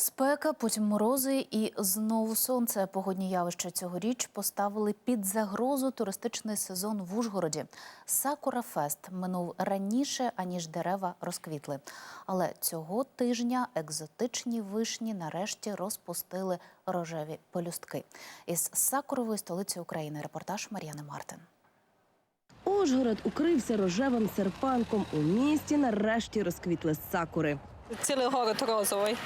Спека, потім морози і знову сонце. Погодні явища цьогоріч поставили під загрозу туристичний сезон в Ужгороді. Сакура Фест минув раніше, аніж дерева розквітли. Але цього тижня екзотичні вишні нарешті розпустили рожеві пелюстки. Із сакурової столиці України репортаж Мар'яни Мартин. Ужгород укрився рожевим серпанком. У місті нарешті розквітли сакури. Цілий город розовий.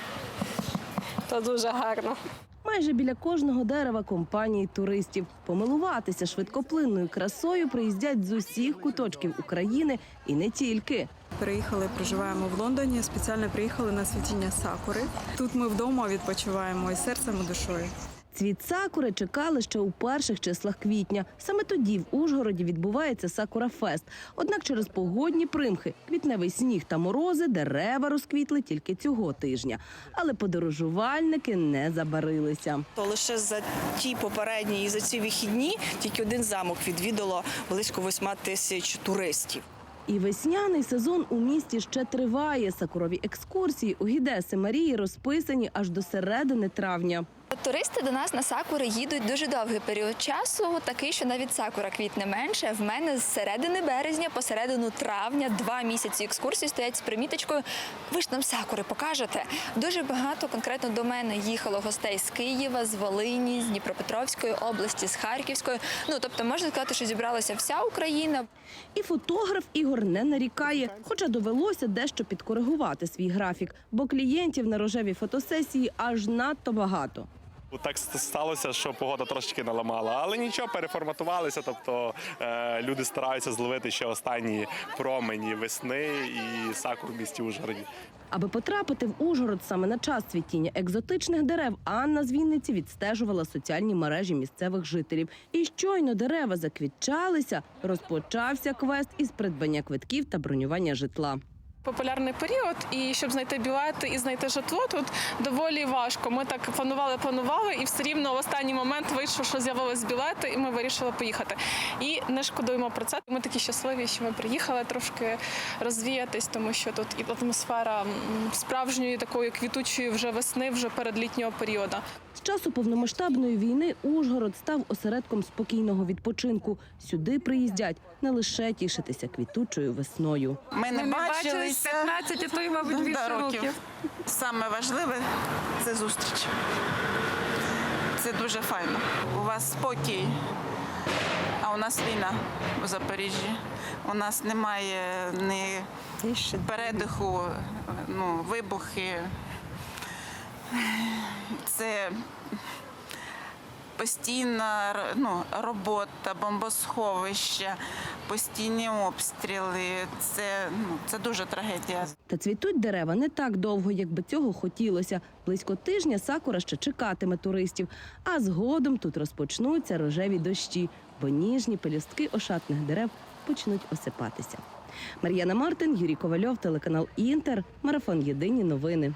То дуже гарно. Майже біля кожного дерева компанії туристів. Помилуватися швидкоплинною красою приїздять з усіх куточків України і не тільки. Переїхали, проживаємо в Лондоні. Спеціально приїхали на світіння сакури. Тут ми вдома відпочиваємо і серцем, і душою. Цвіт сакури чекали ще у перших числах квітня. Саме тоді в Ужгороді відбувається сакура фест. Однак через погодні примхи, квітневий сніг та морози, дерева розквітли тільки цього тижня. Але подорожувальники не забарилися. То лише за ті попередні і за ці вихідні тільки один замок відвідало близько 8 тисяч туристів. І весняний сезон у місті ще триває. Сакурові екскурсії у Гідеси Марії розписані аж до середини травня. Туристи до нас на сакури їдуть дуже довгий період часу, такий, що навіть сакура квітне менше. В мене з середини березня по середину травня два місяці екскурсії стоять з приміточкою. Ви ж нам сакури покажете. Дуже багато конкретно до мене їхало гостей з Києва, з Волині, з Дніпропетровської області, з Харківської. Ну тобто можна сказати, що зібралася вся Україна. І фотограф Ігор не нарікає, хоча довелося дещо підкоригувати свій графік, бо клієнтів на рожеві фотосесії аж надто багато. Так сталося, що погода трошечки наламала, але нічого, переформатувалися. Тобто е, люди стараються зловити ще останні промені весни і сакур в місті Ужгороді. Аби потрапити в Ужгород саме на час цвітіння екзотичних дерев, Анна з Вінниці відстежувала соціальні мережі місцевих жителів. І щойно дерева заквітчалися, розпочався квест із придбання квитків та бронювання житла. Популярний період, і щоб знайти білети і знайти житло, тут доволі важко. Ми так планували, планували, і все рівно в останній момент вийшло, що з'явились білети, і ми вирішили поїхати. І не шкодуємо про це. Ми такі щасливі, що ми приїхали трошки розвіятись, тому що тут і атмосфера справжньої такої квітучої вже весни, вже передлітнього періоду. З часу повномасштабної війни Ужгород став осередком спокійного відпочинку. Сюди приїздять не лише тішитися квітучою весною. Ми не бачилися 15, а то й, мабуть, да, більше років. років. Саме важливе це зустріч. Це дуже файно. У вас спокій, а у нас війна у Запоріжжі. У нас немає ні передиху, ну, вибухи. Це постійна ну, робота, бомбосховища, постійні обстріли. Це, ну, це дуже трагедія. Та цвітуть дерева не так довго, як би цього хотілося. Близько тижня сакура ще чекатиме туристів, а згодом тут розпочнуться рожеві дощі, бо ніжні пелюстки ошатних дерев почнуть осипатися. Мар'яна Мартин, Юрій Ковальов, телеканал Інтер, марафон Єдині новини.